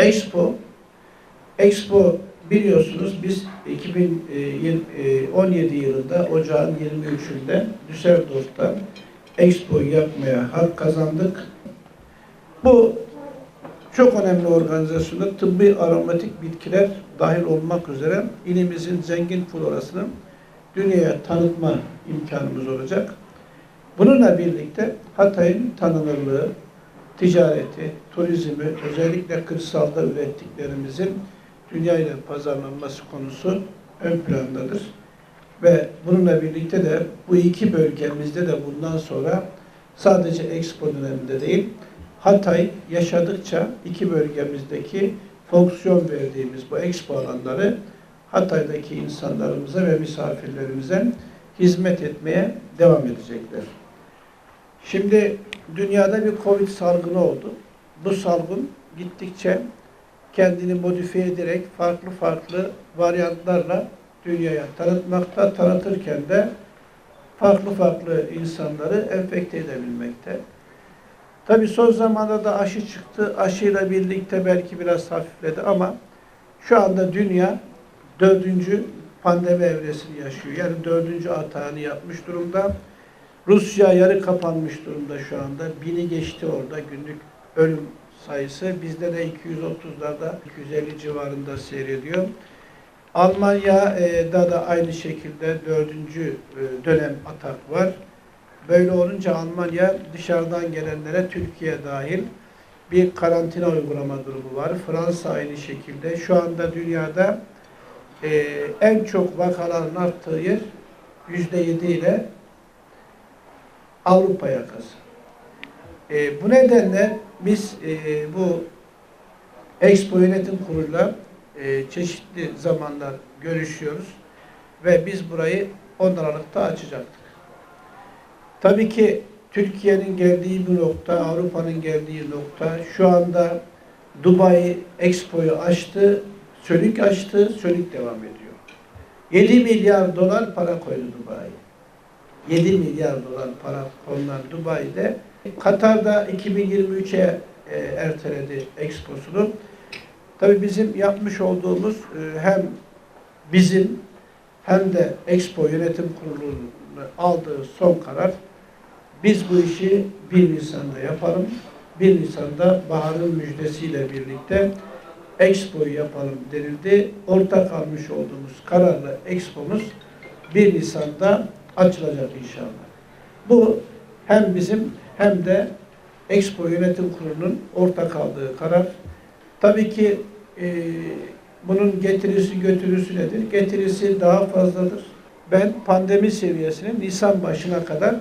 Expo Expo biliyorsunuz biz 2017 yılında ocağın 23'ünde Düsseldorf'ta Expo'yu yapmaya hak kazandık. Bu çok önemli organizasyonda tıbbi aromatik bitkiler dahil olmak üzere ilimizin zengin florasını dünyaya tanıtma imkanımız olacak. Bununla birlikte Hatay'ın tanınırlığı, ticareti, turizmi, özellikle kırsalda ürettiklerimizin dünya pazarlanması konusu ön plandadır. Ve bununla birlikte de bu iki bölgemizde de bundan sonra sadece Expo döneminde değil, Hatay yaşadıkça iki bölgemizdeki fonksiyon verdiğimiz bu Expo alanları Hatay'daki insanlarımıza ve misafirlerimize hizmet etmeye devam edecekler. Şimdi dünyada bir Covid salgını oldu. Bu salgın gittikçe kendini modifiye ederek farklı farklı varyantlarla dünyaya tanıtmakta, tanıtırken de farklı farklı insanları enfekte edebilmekte. Tabi son zamanda da aşı çıktı. Aşıyla birlikte belki biraz hafifledi ama şu anda dünya dördüncü pandemi evresini yaşıyor. Yani dördüncü atağını yapmış durumda. Rusya yarı kapanmış durumda şu anda. Bini geçti orada günlük ölüm sayısı. Bizde de 230'larda 250 civarında seyrediyor. Almanya'da da aynı şekilde dördüncü e, dönem atak var. Böyle olunca Almanya dışarıdan gelenlere Türkiye dahil bir karantina uygulama durumu var. Fransa aynı şekilde. Şu anda dünyada e, en çok vakaların arttığı yer yüzde yedi ile Avrupa yakası. E, bu nedenle biz e, bu Expo Yönetim Kurulu'yla e, çeşitli zamanlar görüşüyoruz ve biz burayı 10 Aralık'ta açacaktık. Tabii ki Türkiye'nin geldiği bir nokta, Avrupa'nın geldiği nokta şu anda Dubai Expo'yu açtı, Sönük açtı, Sönük devam ediyor. 7 milyar dolar para koydu Dubai. 7 milyar dolar para konulan Dubai'de Katar'da 2023'e e, erteledi Expo'sunu. Tabii bizim yapmış olduğumuz e, hem bizim hem de Expo Yönetim Kurulu'nun aldığı son karar biz bu işi 1 Nisan'da yapalım. 1 Nisan'da baharın müjdesiyle birlikte Expo'yu yapalım denildi. Ortak almış olduğumuz kararla Expo'muz 1 Nisan'da açılacak inşallah. Bu hem bizim hem de Expo Yönetim Kurulu'nun ortak aldığı karar. Tabii ki e, bunun getirisi götürüsü nedir? Getirisi daha fazladır. Ben pandemi seviyesinin Nisan başına kadar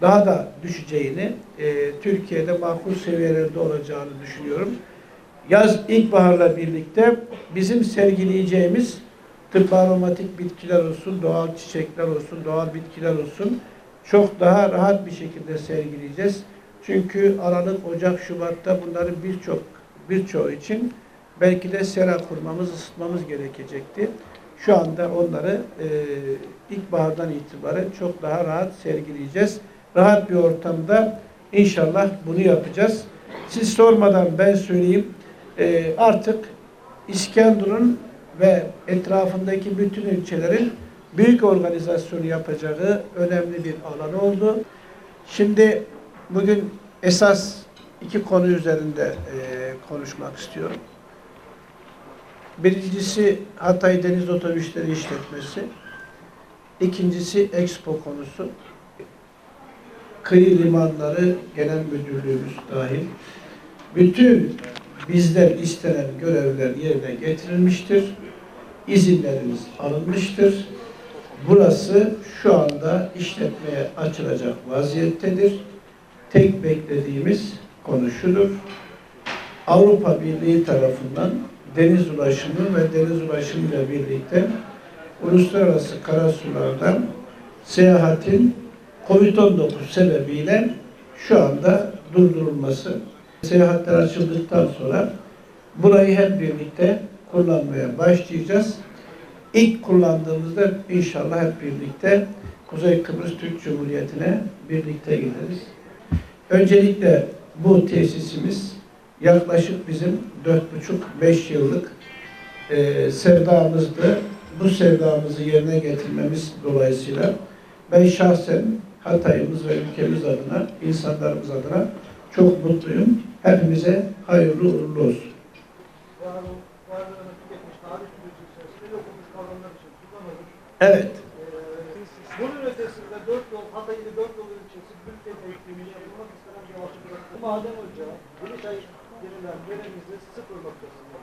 daha da düşeceğini, e, Türkiye'de makul seviyelerde olacağını düşünüyorum. Yaz ilkbaharla birlikte bizim sergileyeceğimiz tıbbi aromatik bitkiler olsun, doğal çiçekler olsun, doğal bitkiler olsun çok daha rahat bir şekilde sergileyeceğiz. Çünkü Aralık, Ocak, Şubat'ta bunların birçok birçoğu için belki de sera kurmamız, ısıtmamız gerekecekti. Şu anda onları e, ilkbahardan itibaren çok daha rahat sergileyeceğiz. Rahat bir ortamda inşallah bunu yapacağız. Siz sormadan ben söyleyeyim. E, artık İskenderun ve etrafındaki bütün ilçelerin büyük organizasyonu yapacağı önemli bir alan oldu. Şimdi bugün esas iki konu üzerinde e, konuşmak istiyorum. Birincisi Hatay Deniz Otobüsleri işletmesi. İkincisi Expo konusu. Kıyı limanları genel müdürlüğümüz dahil. Bütün bizden istenen görevler yerine getirilmiştir. İzinlerimiz alınmıştır. Burası şu anda işletmeye açılacak vaziyettedir. Tek beklediğimiz konu şudur. Avrupa Birliği tarafından deniz ulaşımı ve deniz ulaşımı ile birlikte uluslararası karasulardan seyahatin COVID-19 sebebiyle şu anda durdurulması. Seyahatler açıldıktan sonra burayı hep birlikte kullanmaya başlayacağız. İlk kullandığımızda inşallah hep birlikte Kuzey Kıbrıs Türk Cumhuriyeti'ne birlikte gideriz. Öncelikle bu tesisimiz yaklaşık bizim dört buçuk beş yıllık e, sevdamızdı. Bu sevdamızı yerine getirmemiz dolayısıyla ben şahsen Hatay'ımız ve ülkemiz adına, insanlarımız adına çok mutluyum. Hepimize hayırlı uğurlu olsun. Evet, bunun ötesinde dört yol, Hatay ili dört yol ilçesi Gültepe eklemini yapılmak istenen bir alçı bıraktı. Maden ocağı, Gülüşay yerimizi sıfır noktasında